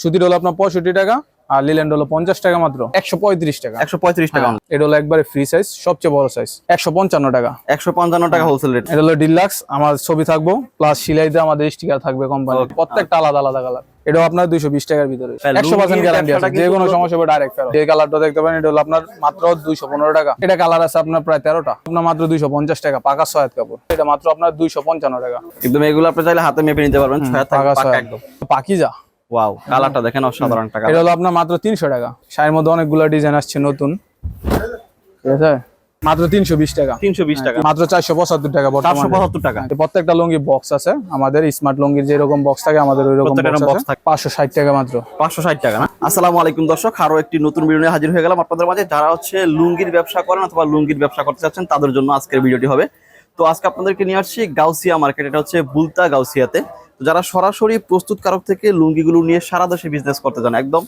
সুতির হলো আপনার পঁয়ষট্টি টাকা আর লিল্যান্ড হলো পঞ্চাশ টাকা মাত্র। একশো পঁয়ত্রিশ টাকা। একশো পঁয়ত্রিশ টাকা। হ্যাঁ, এটা হলো একবারে ফ্রি সাইজ সবচেয়ে বড় সাইজ একশো পঞ্চান্ন টাকা। একশো পঞ্চান্ন টাকা হ্যাঁ। হোলসেল রেট এটা হলো ডিলাক্স আমার ছবি থাকব প্লাস সিলাইতে আমাদের স্টিকার থাকবে কোম্পানি প্রত্যেকটা আলাদা আলাদা কালার এটাও আপনার দুইশো বিশ টাকার ভিতরে। একশো পার্সেন্ট গ্যারান্টি আছে যে কোনো সমস্যা হবে ডাইরেক্ট ফেরত। যে কালারটা দেখতে পারেন এটা হলো আপনার মাত্র দুইশো পনেরো টাকা। এটা কালার আছে আপনার প্রায় তেরোটা। আপনার মাত্র দুইশো পঞ্চাশ টাকা পাকা সয়াত কাপড়। এটা মাত্র আপনার দুইশো পঞ্চান্ন টাকা। একদম এগুলো আপনি চাইলে হাতে মেপে নিতে পারবেন পাকিজা ওয়াও কালারটা দেখেন অসাধারণ টাকা। এটা হলো আপনার মাত্র তিনশো টাকা। শাড়ির মধ্যে অনেকগুলো ডিজাইন আসছে নতুন। ঠিক আছে? মাত্র তিনশো বিশ টাকা। তিনশো বিশ টাকা। মাত্র চারশো পঁচাত্তর টাকা বর্তমানে। পঁচাত্তর টাকা। প্রত্যেকটা লুঙ্গি বক্স আছে। আমাদের স্মার্ট লুঙ্গির যেরকম বক্স থাকে আমাদের ওই রকম বক্স থাকে। পাঁচশো ষাট টাকা মাত্র। পাঁচশো ষাট টাকা না? আসসালামু আলাইকুম দর্শক আরও একটি নতুন ভিডিও নিয়ে হাজির হয়ে গেলাম আপনাদের মাঝে। যারা হচ্ছে লুঙ্গির ব্যবসা করেন অথবা লুঙ্গির ব্যবসা করতে চাচ্ছেন তাদের জন্য আজকের ভিডিওটি হবে। তো আজকে আপনাদেরকে নিয়ে আসছি গাউসিয়া মার্কেট এটা হচ্ছে বুলতা গাউসিয়াতে। যারা সরাসরি প্রস্তুতকারক থেকে লুঙ্গিগুলো নিয়ে সারা দেশে বিজনেস করতে চান, একদম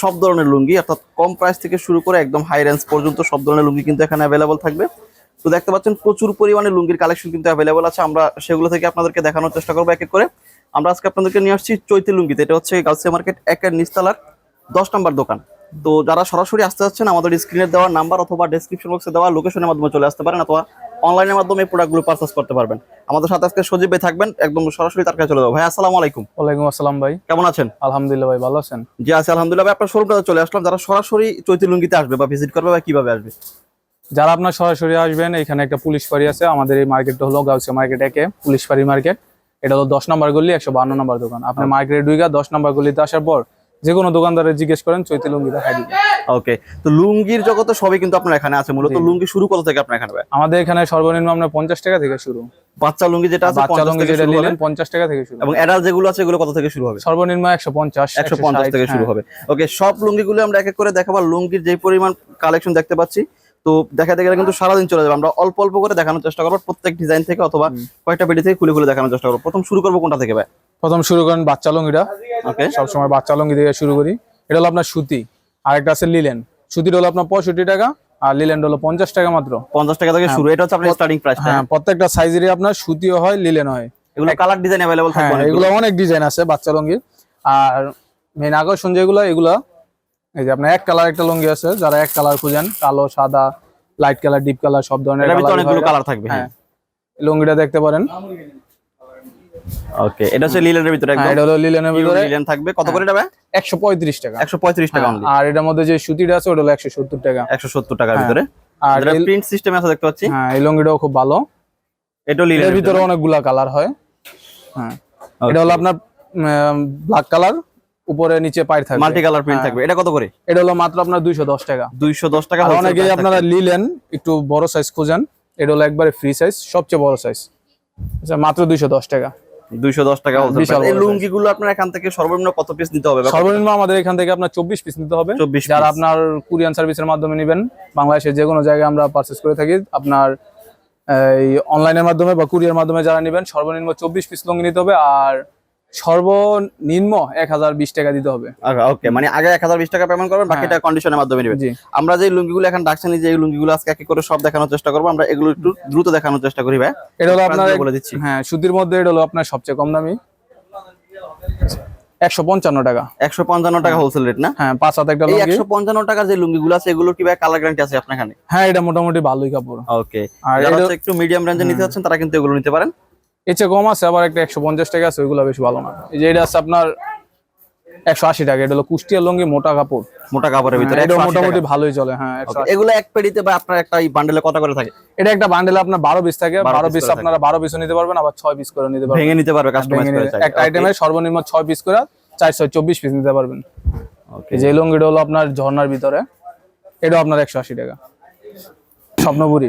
সব ধরনের লুঙ্গি, অর্থাৎ কম প্রাইস থেকে শুরু করে একদম হাই রেঞ্জ পর্যন্ত সব ধরনের লুঙ্গি কিন্তু এখানে অ্যাভেলেবল থাকবে। তো দেখতে পাচ্ছেন প্রচুর পরিমাণে লুঙ্গির কালেকশন কিন্তু অ্যাভেলেবল আছে, আমরা সেগুলো থেকে আপনাদেরকে দেখানোর চেষ্টা করব এক এক করে। আমরা আজকে আপনাদেরকে নিয়ে আসছি চৈতি লুঙ্গিতে, এটা হচ্ছে গাউসিয়া মার্কেট একের নিস্তালার দশ নম্বর দোকান। তো যারা সরাসরি আসতে যাচ্ছেন আমাদের স্ক্রিনে দেওয়া নাম্বার অথবা ডেসক্রিপশন বক্সে দেওয়া লোকেশনের মাধ্যমে চলে আসতে পারেন, অথবা অনলাইনের মাধ্যমে এই প্রোডাক্টগুলো পারচেস করতে পারবেন। আমাদের সাথে আজকে সজীব ভাই থাকবেন একদম সরাসরি তার কাছে চলে যাব। ভাই আসসালামু আলাইকুম। ওয়ালাইকুম আসসালাম ভাই। কেমন আছেন? আলহামদুলিল্লাহ ভাই ভালো আছেন? জি আছি আলহামদুলিল্লাহ। ভাই আপনার শোরুমটাতে চলে আসলাম। যারা সরাসরি চৈতি লুঙ্গিতে আসবে বা ভিজিট করবে বা কীভাবে আসবে? যারা আপনার সরাসরি আসবেন এখানে একটা পুলিশ ফাঁড়ি আছে। আমাদের এই মার্কেটটা হলো গাউসিয়া মার্কেট একে পুলিশ ফাঁড়ি মার্কেট এটা হলো দশ নম্বর গলি একশো বান্ন নম্বর দোকান। আপনি মার্কেটে ঢুকে দশ নম্বর গলিতে আসার পর যে কোনো দোকানদারের জিজ্ঞেস করেন চৈতি লুঙ্গি দেখাই দিবে ওকে তো লুঙ্গির জগতে সবই কিন্তু আপনার এখানে আছে মূলত লুঙ্গি শুরু কত থেকে আপনার এখানে আমাদের এখানে সর্বনিম্ন আপনার পঞ্চাশ টাকা থেকে শুরু। বাচ্চা লুঙ্গি যেটা আছে বাচ্চা লুঙ্গি যেটা নিলেন পঞ্চাশ টাকা থেকে শুরু। এবং অ্যাডাল্ট যেগুলো আছে এগুলো কত থেকে শুরু হবে? সর্বনিম্ন একশো পঞ্চাশ একশো পঞ্চাশ থেকে শুরু হবে। ওকে সব লুঙ্গিগুলো আমরা এক এক করে দেখাবো লুঙ্গির যে পরিমাণ কালেকশন দেখতে পাচ্ছি তো দেখাতে গেলে কিন্তু সারাদিন চলে যাবে। আমরা অল্প অল্প করে দেখানোর চেষ্টা করব প্রত্যেক ডিজাইন থেকে অথবা কয়েকটা পেটি থেকে খুলে খুলে দেখানোর চেষ্টা করব। প্রথম শুরু করব কোনটা থেকে ভাই? প্রথম শুরু করেন বাচ্চা লুঙ্গিটা। ওকে সবসময় বাচ্চা লুঙ্গি দিয়ে শুরু করি। এটা হলো আপনার সুতি। আর একটা আছে লিলেন। সুতির হলো আপনার পঁয়ষট্টি টাকা আর লিলেন হলো পঞ্চাশ টাকা মাত্র। পঞ্চাশ টাকা থেকে শুরু। এটা হচ্ছে আপনার স্টার্টিং প্রাইস হ্যাঁ প্রত্যেকটা সাইজেরই আপনার সুতিও হয় লিলেন হয়। এগুলো কালার ডিজাইন অ্যাভেলেবল হ্যাঁ থাকবে এগুলো অনেক ডিজাইন আছে বাচ্চা লুঙ্গির। আর মেন আকর্ষণ যেগুলো এগুলো এই যে আপনার এক কালার একটা লুঙ্গি আছে যারা এক কালার খুঁজেন কালো সাদা লাইট কালার ডিপ কালার সব ধরনের অনেকগুলো কালার থাকবে হ্যাঁ এই লুঙ্গিটা দেখতে পারেন। ওকে এটা হচ্ছে লিলেনের ভিতরে হ্যাঁ একদম? এটা হলো লিলেনের ভিতরে। লিলেন থাকবে। কত করে এটা ভাই? একশো পঁয়ত্রিশ টাকা। একশো পঁয়ত্রিশ টাকা হ্যাঁ, অনলি আর এটার মধ্যে যে সুতিটা আছে ওটা হলো একশো সত্তর টাকা। একশো সত্তর টাকার হ্যাঁ। ভিতরে। আর এই- প্রিন্ট সিস্টেম আছে দেখতে পাচ্ছি। হ্যাঁ এই লুঙ্গিটাও খুব ভালো। এর লিলেনের ভিতরে অনেকগুলা কালার হয়। হ্যাঁ এটা হলো আপনার ব্ল্যাক কালার। উপরে নিচে পায়ের থাকবে। মাল্টি কালার প্রিন্ট হ্যাঁ। থাকবে। এটা কত করে? এটা হলো মাত্র আপনার দুইশো দশ টাকা। দুইশো দশ টাকা আর অনেকেই আপনারা। নিলেন একটু বড় সাইজ খুঁজেন। এটা হলো একবারে ফ্রি সাইজ সবচেয়ে বড় সাইজ আচ্ছা মাত্র দুইশো দশ টাকা। দুইশো দশ টাকা এই আপনার এখান থেকে সর্বনিম্ন কত পিস নিতে হবে সর্বনিম্ন আমাদের এখান থেকে আপনার চব্বিশ পিস নিতে হবে। যারা আপনার কুরিয়ান সার্ভিসের মাধ্যমে নেবেন বাংলাদেশে যে কোনো জায়গায় আমরা পারচেস করে থাকি আপনার এই অনলাইনের মাধ্যমে বা কুরিয়ার মাধ্যমে যারা নেবেন সর্বনিম্ন চব্বিশ পিস লুঙ্গি নিতে হবে। আর সর্বনিম্ন এক হাজার বিশ টাকা দিতে হবে। ওকে মানে আগে এক হাজার বিশ টাকা পেমেন্ট করবেন বাকিটা কন্ডিশনের মাধ্যমে নেবেন। আমরা যে লুঙ্গিগুলো এখন ডাকছেন যে এই লুঙ্গিগুলো আজকে করে সব দেখানোর চেষ্টা করব আমরা এগুলো একটু দ্রুত দেখানোর চেষ্টা করি ভাই। এটা হলো আপনার বলে দিচ্ছি। হ্যাঁ সুতির মধ্যে এটা হলো আপনার সবচেয়ে কম দামি। একশো পঞ্চান্ন টাকা। একশো পঞ্চান্ন টাকা হোলসেল রেট না? হ্যাঁ পাঁচ হাতে একটা একশো পঞ্চান্ন টাকার যে লুঙ্গিগুলো আছে এগুলো কি ভাই কালার গ্যারান্টি আছে আপনার এখানে? হ্যাঁ এটা মোটামুটি ভালোই কাপড়। ওকে আর একটু মিডিয়াম রেঞ্জে নিতে তারা কিন্তু এগুলো নিতে পারেন। এর চেয়ে কম আছে আবার একটা একশো পঞ্চাশ টাকা আছে ওইগুলো বেশ ভালো না। এই যে এটা আছে আপনার একশো আশি টাকা এটা হলো কুষ্টিয়ার লুঙ্গি মোটা কাপড়। মোটা কাপড়ের ভিতরে হ্যাঁ, এটা মোটামুটি ভালোই চলে হ্যাঁ। এগুলো এক পেডিতে বা আপনার একটা বান্ডেলে কত করে থাকে? এটা একটা বান্ডেল আপনার বারো পিস থাকে বারো পিস আপনারা বারো পিসও নিতে পারবেন আবার ছয় পিস করে নিতে পারবেন। ভেঙে নিতে পারবে কাস্টমাইজ করে একটা আইটেমের সর্বনিম্ন ছয় পিস করে চারশো চব্বিশ পিস নিতে পারবেন। এই যে লুঙ্গিটা হলো আপনার ঝর্ণার ভিতরে এটাও আপনার একশো আশি টাকা। স্বপ্নপুরি।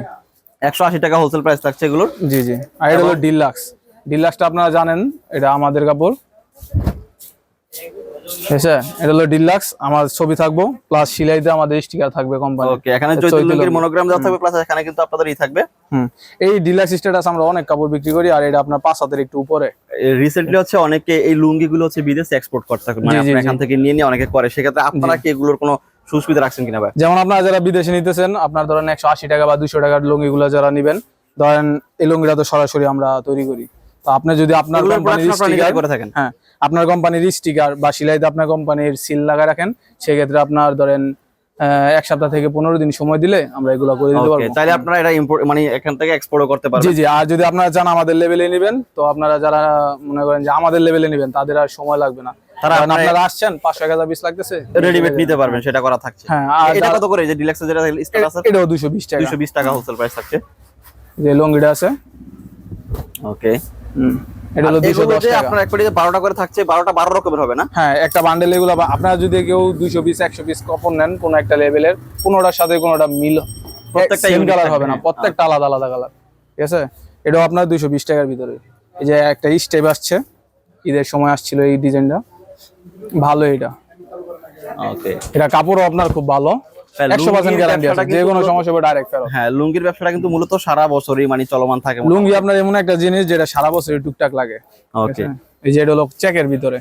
একশো আশি টাকা হোলসেল প্রাইস থাকছে এগুলোর। জি জি। আর এটা হলো ডিলাক্স ডিলাক্সটা আপনারা জানেন এটা আমাদের কাপড়। এটা হলো ডিলাক্স আমার ছবি থাকব প্লাস সিলাইতে আমাদের স্টিকার থাকবে কোম্পানি ওকে এখানে চৈতন্যের মনোগ্রাম দেওয়া থাকবে প্লাস এখানে কিন্তু আপনাদের ই থাকবে। হুম। এই ডিলাক্স স্ট্যাটাস আমরা অনেক কাপড় বিক্রি করি আর এটা আপনার পাঁচ হাতের একটু উপরে। রিসেন্টলি হচ্ছে অনেকে এই লুঙ্গি গুলো হচ্ছে বিদেশে এক্সপোর্ট করতে মানে এখান থেকে নিয়ে নিয়ে অনেকে করে। সেক্ষেত্রে আপনারা কি এগুলোর কোনো সুবিধা রাখছেন কিনা ভাই? যেমন আপনারা যারা বিদেশে নিতেছেন আপনার ধরেন একশো আশি টাকা বা দুশো টাকার লুঙ্গিগুলো যারা নিবেন ধরেন এই লুঙ্গিটা তো সরাসরি আমরা তৈরি করি। তো আপনি যদি আপনার কোম্পানির আপনারা করে থাকেন। হ্যাঁ আপনার কোম্পানির স্টিকার বা সিলাইতে আপনার কোম্পানির সিল লাগায় রাখেন সেক্ষেত্রে আপনার ধরেন আহ, এক সপ্তাহ থেকে পনেরো দিন সময় দিলে আমরা এগুলো করে দিতে পারব। তাহলে আপনারা এটা ইম্পোর্ট মানে এখান থেকে এক্সপোর্টও করতে জি পারবেন। জি আর যদি আপনারা চান আমাদের লেভেলে নেবেন তো আপনারা যারা মনে করেন যে আমাদের লেভেলে নেবেন তাদের আর সময় লাগবে না। তারা আপনারা- আসছেন পাঁচশো এক হাজার লাগতেছে। রেডিমেড নিতে পারবেন সেটা করা থাকছে। হ্যাঁ আর এটা যারা- কত করে? যে ডিলাক্স যেটা স্টার আছে? এটাও দুশো বিশ টাকা। 220 টাকা হোলসেল প্রাইস থাকছে। যে লঙ্গিটা আছে। ওকে হুম, এটা হলো টাকা। আপনার একবারে যে 12টা করে থাকছে 12টা 12 রকমের হবে না? হ্যাঁ একটা বান্ডেল এগুলো বা আপনারা যদি কেউ দুইশো পিস একশো পিস কাপড় নেন কোনো একটা লেভেলের কোনোটার সাথে কোনোটা মিল প্রত্যেকটা সেম কালার হবে না প্রত্যেকটা আলাদা আলাদা কালার ঠিক আছে? এটাও আপনার দুইশো বিশ টাকার ভিতরে। এই যে একটা স্টেপ আসছে। ঈদের সময় আসছিল এই ডিজাইনটা ভালো এটা। ওকে এটা কাপড়ও আপনার খুব ভালো। হ্যাঁ, একশো পার্সেন্ট গ্যারান্টি আছে। যে কোনো সমস্যা হবে ডাইরেক্ট ফেরত। হ্যাঁ লুঙ্গির ব্যবসাটা কিন্তু মূলত সারা বছরই মানে চলমান থাকে লুঙ্গি আপনার এমন একটা জিনিস যেটা সারা বছর টুকটাক লাগে। ওকে এই যে এটা হলো চেকের ভিতরে।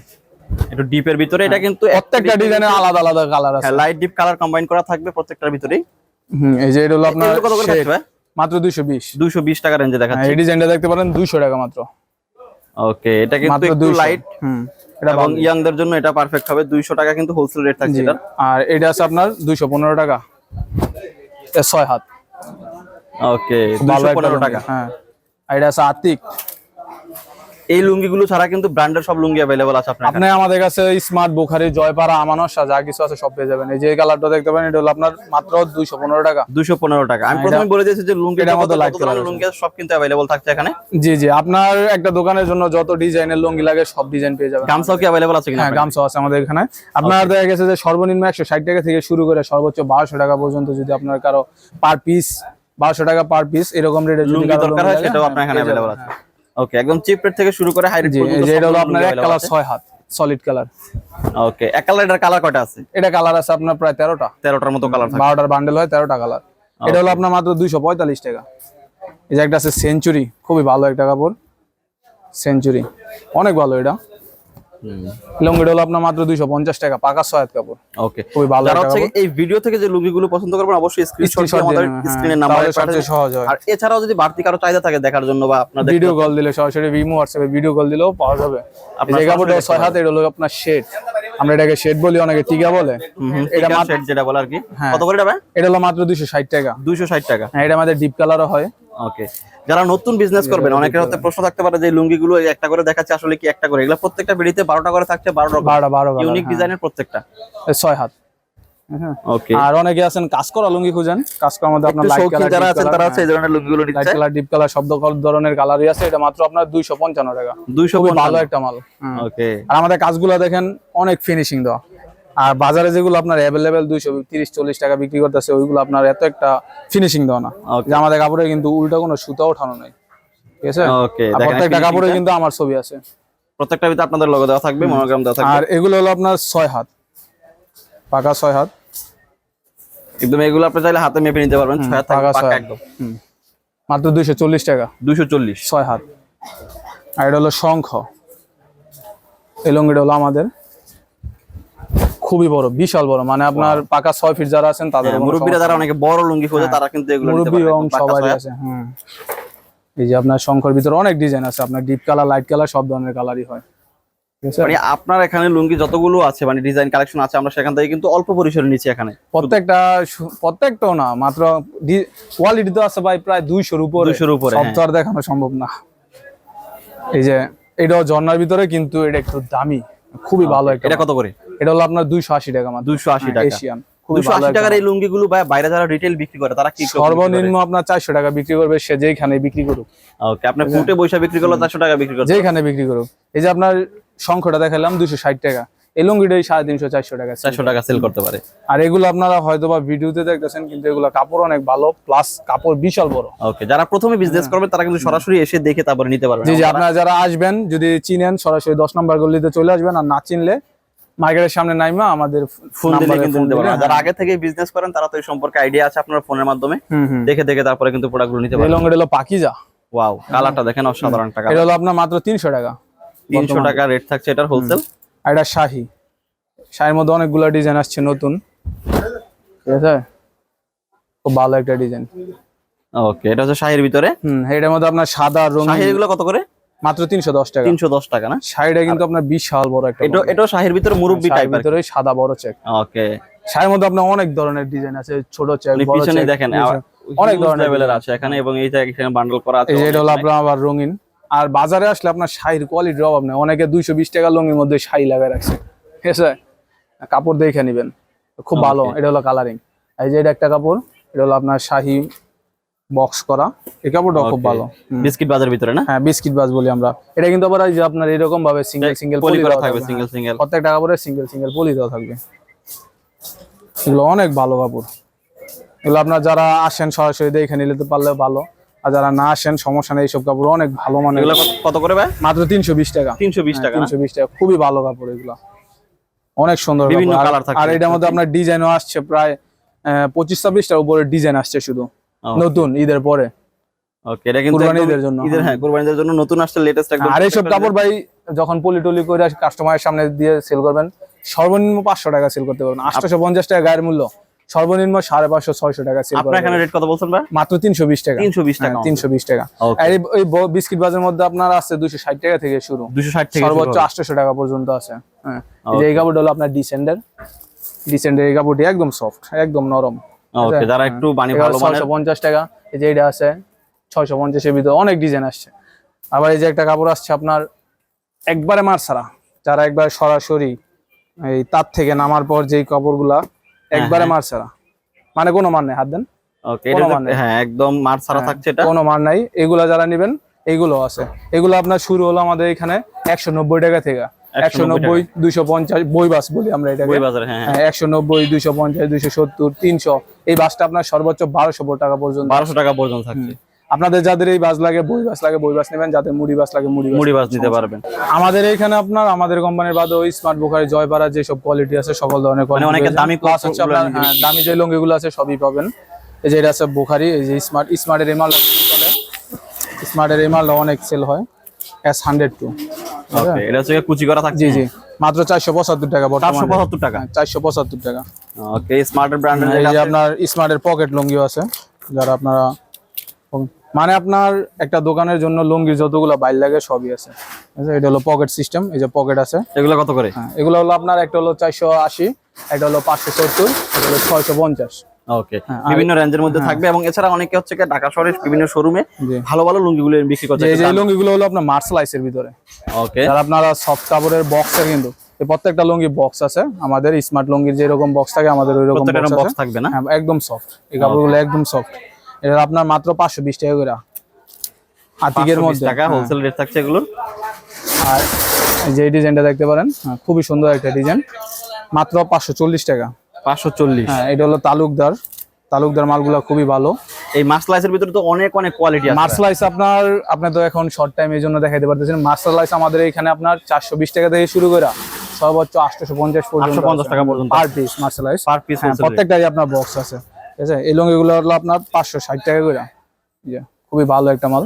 একটু ডিপের ভিতরে এটা কিন্তু প্রত্যেকটা ডিজাইনের আলাদা আলাদা কালার আছে। হ্যাঁ লাইট ডিপ কালার কম্বাইন করা থাকবে প্রত্যেকটার ভিতরেই। হুম, এই যে এটা হলো আপনার কত করে থাকবে মাত্র দুইশো বিশ। 220 টাকা রেঞ্জে দেখাচ্ছে এই ডিজাইনটা দেখতে পারেন দুইশো টাকা মাত্র। ওকে এটা কিন্তু একটু লাইট হুম। এবং ইয়াংদের জন্য এটা পারফেক্ট হবে। 200 টাকা কিন্তু হোলসেল রেট থাকছে এটা আর এটা আছে আপনার দুইশো পনেরো টাকা। ছয় হাত। ওকে একটা 215 টাকা। হ্যাঁ। আর এটা আছে আতিক। এই লুঙ্গিগুলো ছাড়া কিন্তু ব্র্যান্ডের সব লুঙ্গি अवेलेबल আছে আপনার আপনি আমাদের কাছে স্মার্ট বুখারি জয়পাড়া আমানসা যা কিছু আছে সব পেয়ে যাবেন এই যে কালারটা দেখতে পারেন এটা হলো আপনার মাত্র দুইশো পনেরো টাকা 215 টাকা আমি হ্যাঁ, প্রথমে বলে দিয়েছি যে লুঙ্গি এটার মধ্যে light কত ধরনের colour লুঙ্গি আছে, সব কিন্তু अवेलेबल থাকছে এখানে জি জি আপনার একটা দোকানের জন্য যত ডিজাইনের লুঙ্গি লাগে সব ডিজাইন পেয়ে যাবেন গামছাও কি अवेलेबल আছে কিনা হ্যাঁ গামছা আছে আমাদের এখানে আপনার দেখা গেছে যে সর্বনিম্ন একশো ষাট টাকা থেকে শুরু করে সর্বোচ্চ বারোশো টাকা পর্যন্ত যদি আপনার কারো পার পিস বারোশো টাকা পার পিস এরকম রেটে যদি লুঙ্গি কারো দরকার হয় লুঙ্গি লাগে, সেটাও হ্যাঁ, আপনার এখানে পেয়ে যাবেন, अवेलेबल আছে হ্যাঁ। ওকে একদম চিপ রেট থেকে শুরু করে হাই রেট যে এটা হলো আপনার এক কালার 6 হাত সলিড কালার ওকে এক কালার এটার কালার কয়টা আছে? এটা কালার আছে আপনার প্রায় তেরোটা। 13টার মতো কালার থাকে। বারোটার বান্ডেল হয় তেরোটা কালার এটা হলো আপনার মাত্র দুইশো পঁয়তাল্লিশ টাকা। এই যে একটা আছে সেঞ্চুরি খুবই ভালো একটা কাপড়। সেঞ্চুরি অনেক ভালো এটা। লঙ্গিটা হলো আপনার মাত্র দুইশো পঞ্চাশ টাকা পাকা ছয় হাত কাপড়। ওকে। খুবই ভালো যারা হচ্ছে এই ভিডিও থেকে যে লুঙ্গিগুলো পছন্দ করবেন অবশ্যই স্ক্রিনশট দিয়ে আমাদের স্ক্রিনের হ্যাঁ, নাম্বারে পাঠিয়ে সহজ হয়। আর এছাড়াও যদি বাড়তি কারও চাহিদা থাকে দেখার জন্য বা আপনাদের ভিডিও কল দিলে সরাসরি ভিমো হোয়াটসঅ্যাপে ভিডিও কল দিলেও পাওয়া যাবে। এই কাপড়টা সরাসরি হাত এটা হলো আপনার শেড আমরা এটাকে শেড বলি অনেকে টিকা বলে। এটা মাত্র শেড যেটা বলে আর কি। হ্যাঁ। কত করে দেবে এটা হলো মাত্র দুইশো ষাট টাকা। 260 টাকা। হ্যাঁ এটা আমাদের ডিপ কালারও হয়। ওকে যারা নতুন বিজনেস করবেন অনেকের হতে প্রশ্ন থাকতে পারে যে লুঙ্গিগুলো এই একটা করে দেখাচ্ছে আসলে কি একটা করে? এগুলো প্রত্যেকটা বিড়িতে 12টা করে থাকছে 12 রকম। বারোটা বারো কালার ইউনিক ডিজাইনের প্রত্যেকটা। 6 হাত। আর অনেকে আছেন কাজ করা লুঙ্গি খুঁজেন। কাজ করার মধ্যে আপনার লাইট কালার যারা আছেন তারা হচ্ছে এই ধরনের লুঙ্গিগুলো লাইট কালার ডিপ কালার সব ধরনের কালারই আছে এটা মাত্র আপনার দুইশো পঞ্চান্ন টাকা। খুবই ভালো 250 একটা মাল। ওকে আর আমাদের কাজগুলো দেখেন অনেক ফিনিশিং দেওয়া। আর বাজারে যেগুলো আপনার অ্যাভেলেবেল দুইশো তিরিশ চল্লিশ টাকা বিক্রি করতেছে ওইগুলো আপনার এত একটা ফিনিশিং দেওয়া না। যে আমাদের কাপড়ে কিন্তু উল্টা কোনো সুতা ওঠানো নাই। ঠিক আছে? প্রত্যেকটা কাপড়ে কিন্তু আমার ছবি আছে। প্রত্যেকটা ভিতরে আপনাদের লোগো দেওয়া থাকবে মনোগ্রাম দেওয়া থাকবে। আর এগুলো হলো আপনার ছয় হাত। পাকা ছয় হাত। একদম এগুলো আপনি চাইলে হাতে মেপে নিতে পারবেন ছয় হাত পাকা একদম। মাত্র দুইশো চল্লিশ টাকা। 240 ছয় হাত। আর এটা হলো শঙ্খ। এই লঙ্গিটা হলো আমাদের খুবই বড় বিশাল বড়। মানে আপনার পাকা ছয় ফিট যারা আছেন তাদের হ্যাঁ, মুরব্বীরা যারা অনেকে বড় লুঙ্গি খোঁজে তারা কিন্তু এগুলো নিতে মুরব্বী এবং সবারই আছে হুম। এই যে আপনার শঙ্কর ভিতরে অনেক ডিজাইন আছে আপনার ডিপ কালার লাইট কালার সব ধরনের কালারই হয়। মানে আপনার এখানে লুঙ্গি যতগুলো আছে মানে ডিজাইন কালেকশন আছে আমরা সেখান থেকে কিন্তু অল্প পরিসরে নিচ্ছি এখানে। প্রত্যেকটা প্রত্যেকটাও না মাত্র কোয়ালিটি তো আছে ভাই প্রায় দুইশোর উপরে। 200 র উপরে, সব হ্যাঁ। তো আর দেখানো সম্ভব না। এই যে এটাও ঝর্ণার ভিতরে কিন্তু এটা একটু দামি খুবই ভালো একটা এটা কত করে? এটা হলো আপনার দুইশো আশি টাকা মাত্র। দুইশো আশি টাকা। এশিয়ান টাকার এই লুঙ্গিগুলো বাইরে যারা রিটেল বিক্রি করে তারা কি সর্বনিম্ন আপনার চারশো টাকা বিক্রি করবে সে যেখানে বিক্রি করুক। ওকে আপনি ফুটে বৈশা বিক্রি করলে চারশো টাকা বিক্রি করতে যেখানে বিক্রি করুক। এই যে আপনার সংখ্যাটা দেখালাম দুশো ষাট টাকা। এই লুঙ্গিটাই সাড়ে তিনশো চারশো টাকা চারশো টাকা সেল করতে পারে। আর এগুলো আপনারা হয়তো বা ভিডিওতে দেখতেছেন কিন্তু এগুলো কাপড় অনেক ভালো প্লাস কাপড় বিশাল বড়। ওকে যারা প্রথমে বিজনেস করবে তারা কিন্তু সরাসরি এসে দেখে তারপরে নিতে পারবে জি জি আপনারা যারা আসবেন যদি চিনেন সরাসরি দশ নম্বর গলিতে চলে আসবেন আর না চিনলে মার্কেটের সামনে নাইমা আমাদের ফোন দিলে কিন্তু নিতে দিলে, পারবে যারা হ্যাঁ। আগে থেকে বিজনেস করেন তারা তো এই সম্পর্কে আইডিয়া আছে আপনার ফোনের মাধ্যমে। দেখে দেখে তারপরে কিন্তু প্রোডাক্টগুলো নিতে এই পারবে। লঙ্গিটা হলো পাকিজা। ওয়াও কালারটা দেখেন অসাধারণ টাকা এটা হলো আপনার মাত্র তিনশো টাকা। তিনশো টাকা রেট থাকছে এটার হোলসেল আর এটা শাহি। শাহির মধ্যে অনেকগুলো ডিজাইন আসছে নতুন। ঠিক আছে? খুব ভালো একটা ডিজাইন ওকে এটা হচ্ছে শাহির ভিতরে? হুম এটার মধ্যে আপনার সাদা শাহির কত করে? মাত্র তিনশো দশ টাকা। তিনশো দশ টাকা না? শাড়িটা কিন্তু আপনার বিশাল বড় একটা এটা এটাও শাহির ভিতরে মুরব্বি শাড়ির টাইপের ভিতরে সাদা বড় চেক ওকে শাড়ির মধ্যে আপনার অনেক ধরনের ডিজাইন আছে ছোট চেক বড় পিছনে দেখেন অনেক ধরনের লেভেলের আছে এখানে এবং এইটা এখানে বান্ডল করা আছে এই যে এটা হলো আপনার আবার রঙিন। আর বাজারে আসলে আপনার শাড়ির কোয়ালিটির অভাব নেই। অনেকে দুইশো বিশ টাকা লঙ্গির মধ্যে শাড়ি লাগায় রাখছে। ঠিক আছে? কাপড় দেখে নেবেন। খুব ভালো এটা হলো কালারিং এই যে এটা একটা কাপড় এটা হলো আপনার শাহি বক্স করা। এই কাপড়টা খুব ভালো। বিস্কিট বাজার ভিতরে না? হ্যাঁ বিস্কিট বাজ বলি আমরা। এটা কিন্তু আবার এই যে আপনার এরকম ভাবে সিঙ্গেল সিঙ্গেল পলি করা থাকবে সিঙ্গেল সিঙ্গেল প্রত্যেকটা কাপড়ে সিঙ্গেল সিঙ্গেল পলি দেওয়া থাকবে। এগুলো অনেক ভালো কাপড়। এগুলো আপনার যারা আসেন সরাসরি দেখে নিলে তো পারলে ভালো। আর যারা না আসেন সমস্যা নেই এইসব কাপড় অনেক ভালো মানে এগুলো কত- করে ভাই? মাত্র তিনশো বিশ টাকা। তিনশো বিশ টাকা তিনশো বিশ টাকা। খুবই ভালো কাপড় এগুলো। অনেক সুন্দর বিভিন্ন। আর- আর এটার মধ্যে আপনার ডিজাইনও আসছে প্রায় পঁচিশ ছাব্বিশটার উপরে ডিজাইন আসছে শুধু। নতুন ঈদের পরে। ওকে এটা কিন্তু কুরবানি ঈদের জন্য, ঈদের হ্যাঁ। হ্যাঁ কুরবানিদের জন্য নতুন আসছে লেটেস্ট একদম আর এইসব কাপড় ভাই যখন পলি টলি করে কাস্টমারের সামনে দিয়ে সেল করবেন সর্বনিম্ন পাঁচশো টাকা সেল করতে পারবেন। আটশো পঞ্চাশ টাকা গায়ের মূল্য। সর্বনিম্ন সাড়ে পাঁচশো ছয়শো টাকা সেল আপনার এখানে রেট কত বলছেন ভাই? মাত্র তিনশো বিশ টাকা। তিনশো বিশ টাকা তিনশো বিশ টাকা. আর বিস্কিট বাজারের মধ্যে আপনার আছে দুশো ষাট টাকা থেকে শুরু। দুশো ষাট থেকে সর্বোচ্চ আটশো টাকা পর্যন্ত আছে। হ্যাঁ। এই কাপড়টা হলো আপনার ডিসেন্ডার ডিসেন্ডার এই কাপড়টি একদম সফট একদম নরম। ওকে যারা একটু বানি ভালো মানের ছয়শো পঞ্চাশ টাকা। এই যে এটা আছে ছয়শো পঞ্চাশের ভিতরে অনেক ডিজাইন আসছে। আবার এই যে একটা কাপড় আসছে আপনার একবারে মার ছাড়া যারা একবার সরাসরি এই তার থেকে নামার পর যেই কাপড়গুলা একবারে মার ছাড়া। মানে কোনো মার নেই হাত দেন। ওকে এটা। হ্যাঁ একদম মার ছাড়া থাকছে এটা। কোনো মার নাই। এগুলা যারা নেবেন এগুলো আছে। এগুলো আপনার শুরু হলো আমাদের এখানে একশো নব্বই টাকা থেকে। একশো নব্বই দুইশো পঞ্চাশ বই বাস বলি আমরা এটা হ্যাঁ হ্যাঁ। একশো নব্বই দুইশো পঞ্চাশ দুইশো সত্তর তিনশো। এই বাসটা আপনার সর্বোচ্চ বারোশো টাকা পর্যন্ত। বারোশো টাকা পর্যন্ত থাকছে। আপনাদের যাদের এই বাস লাগে বই বাস লাগে বই বাস নেবেন যাদের মুড়ি বাস লাগে মুড়ি মুড়ি বাস নিতে পারবেন। আমাদের এখানে আপনার আমাদের কোম্পানির বাদে ওই স্মার্ট বুখারি জয়পাড়া যেসব কোয়ালিটি আছে সকল ধরনের মানে অনেকে দামি প্লাস হচ্ছে আপনার হ্যাঁ, দামি যে লঙ্গিগুলো আছে সবই পাবেন। এই যে এটা আছে বুখারি এই যে স্মার্ট স্মার্টের এই মালটা চলে স্মার্টের এই মালটা অনেক সেল হয়। এস হান্ড্রেড টু ওকে এটা হচ্ছে কুচি করা থাকছে। জি জি। মাত্র চারশো পঁচাত্তর টাকা চারশো বর্তমানে পঁচাত্তর টাকা? চারশো পঁচাত্তর টাকা। ওকে স্মার্টের যে আপনার স্মার্টের পকেট লুঙ্গিও আছে। যারা আপনারা মানে আপনার একটা দোকানের জন্য লুঙ্গির যতগুলো বাইর লাগে সবই আছে। এটা হলো পকেট সিস্টেম এই যে পকেট আছে। এগুলো কত করে? হ্যাঁ এগুলো হলো আপনার একটা হলো চারশো আশি একটা হলো পাঁচশো সত্তর একটা হলো ছয়শো পঞ্চাশ। ওকে হ্যাঁ, বিভিন্ন রেঞ্জের মধ্যে থাকবে এবং এছাড়া অনেকে হচ্ছে ঢাকা শহরের বিভিন্ন শোরুমে ভালো ভালো লুঙ্গিগুলো বিক্রি করছে এই লুঙ্গিগুলো হলো আপনার ভিতরে। ওকে যারা আপনারা সফট কাপড়ের কিন্তু প্রত্যেকটা লুঙ্গি বক্স আছে। আমাদের স্মার্ট লুঙ্গির যেরকম বক্স থাকে আমাদের ওই রকম বক্স থাকবে না? হ্যাঁ একদম সফট এই কাপড়গুলো একদম সফট এটা আপনার মাত্র পাঁচশো বিশ টাকা করে। আতিকের মধ্যে টাকা হ্যাঁ। হোলসেল রেট থাকছে এগুলোর? আর যে ডিজাইনটা দেখতে পারেন হ্যাঁ, খুবই সুন্দর একটা ডিজাইন মাত্র পাঁচশো চল্লিশ টাকা। পাঁচশো চল্লিশ। হ্যাঁ এটা হলো তালুকদার। তালুকদার মালগুলো খুবই ভালো। এই মাসলাইসের ভিতরে তো অনেক অনেক কোয়ালিটি আছে। মার্শালাইস আপনার আপনি তো এখন শর্ট টাইম এই জন্য দেখাইতে পারতেছেন। মার্শালাইস আমাদের এখানে আপনার চারশো বিশ টাকা থেকে শুরু করে সর্বোচ্চ আটশো পঞ্চাশ পর্যন্ত 850 টাকা পর্যন্ত। পার পিস মার্শালাইস পার পিস হ্যাঁ প্রত্যেকটারই আপনার বক্স আছে। ঠিক আছে? এই লুঙ্গিগুলো হলো আপনার পাঁচশো ষাট টাকা করে। এই খুবই ভালো একটা মাল।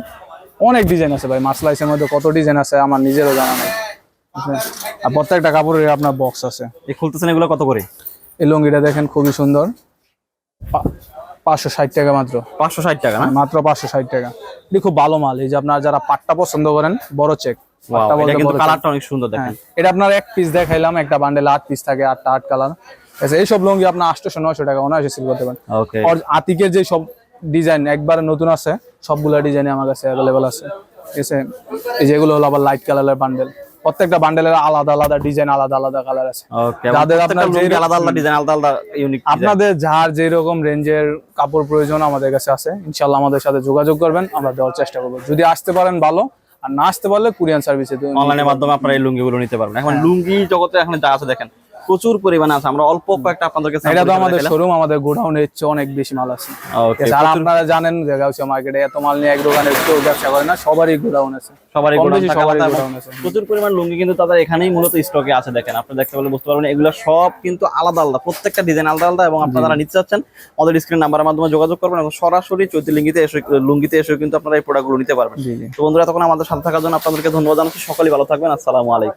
অনেক ডিজাইন আছে ভাই মার্শালাইসের মধ্যে কত ডিজাইন আছে আমার নিজেরও জানা নেই। আর প্রত্যেকটা কাপড়ের আপনার বক্স আছে। এই খুলতেছেন এগুলো কত করে? এই লুঙ্গিটা দেখেন খুবই সুন্দর। পাঁচশো ষাট টাকা মাত্র। পাঁচশো ষাট টাকা না? মাত্র পাঁচশো ষাট টাকা। এটি খুব ভালো মাল। এই যে আপনার যারা পাট্টা পছন্দ করেন বড় চেক কালারটা অনেক সুন্দর দেখেন। এটা আপনার এক পিস দেখাইলাম একটা বান্ডেল আট পিস থাকে আটটা আট কালার আচ্ছা এইসব লুঙ্গি আপনার আটশোশো নয়শো টাকা অনায়াসে সেল করতে পারেন। আতিকের যে সব ডিজাইন একবারে নতুন আছে সবগুলা ডিজাইন আমার কাছে অ্যাভেলেবেল আছে। ঠিক আছে? এই যেগুলো হলো আবার লাইট কালারের বান্ডেল প্রত্যেকটা বান্ডেলের আলাদা আলাদা ডিজাইন আলাদা আলাদা কালার আছে। যাদের আপনার আলাদা আলাদা ডিজাইন আলাদা আলাদা ইউনিক আপনাদের যার যে রকম রেঞ্জের কাপড় প্রয়োজন আমাদের কাছে আছে ইনশাল্লাহ আমাদের সাথে যোগাযোগ করবেন আমরা দেওয়ার চেষ্টা করব। যদি আসতে পারেন ভালো আর না আসতে পারলে কুরিয়ান সার্ভিসে অনলাইনের মাধ্যমে আপনারা এই লুঙ্গিগুলো নিতে পারবেন। এখন হ্যাঁ। লুঙ্গি জগতে এখন যা আছে দেখেন প্রচুর পরিমাণে আছে। আমরা অল্প কয়েকটা আপনাদেরকে এটা তো আমাদের শোরুম আমাদের গোডাউনের চেয়ে অনেক বেশি মাল আছে। আর আপনারা জানেন যে গাউসিয়া মার্কেটে এত মাল নিয়ে এক দোকানে কেউ ব্যবসা করে না সবারই গোডাউন আছে। সবারই গোডাউন গোডাউন আছে। প্রচুর পরিমাণ লুঙ্গি কিন্তু তাদের এখানেই মূলত স্টকে আছে দেখেন। আপনি দেখতে পেলে বুঝতে পারবেন এগুলো সব কিন্তু আলাদা আলাদা প্রত্যেকটা ডিজাইন আলাদা আলাদা এবং আপনারা নিতে চাচ্ছেন আমাদের স্ক্রিন নাম্বারের মাধ্যমে যোগাযোগ করবেন এবং সরাসরি চৈতি লিঙ্গিতে এসে লুঙ্গিতে এসে কিন্তু আপনারা এই প্রোডাক্টগুলো নিতে পারবেন। তো বন্ধুরা তখন আমাদের সাথে থাকার জন্য আপনাদেরকে ধন্যবাদ জানাচ্ছি। সকলেই ভালো থাকবেন। আসসালামু আলাইকুম।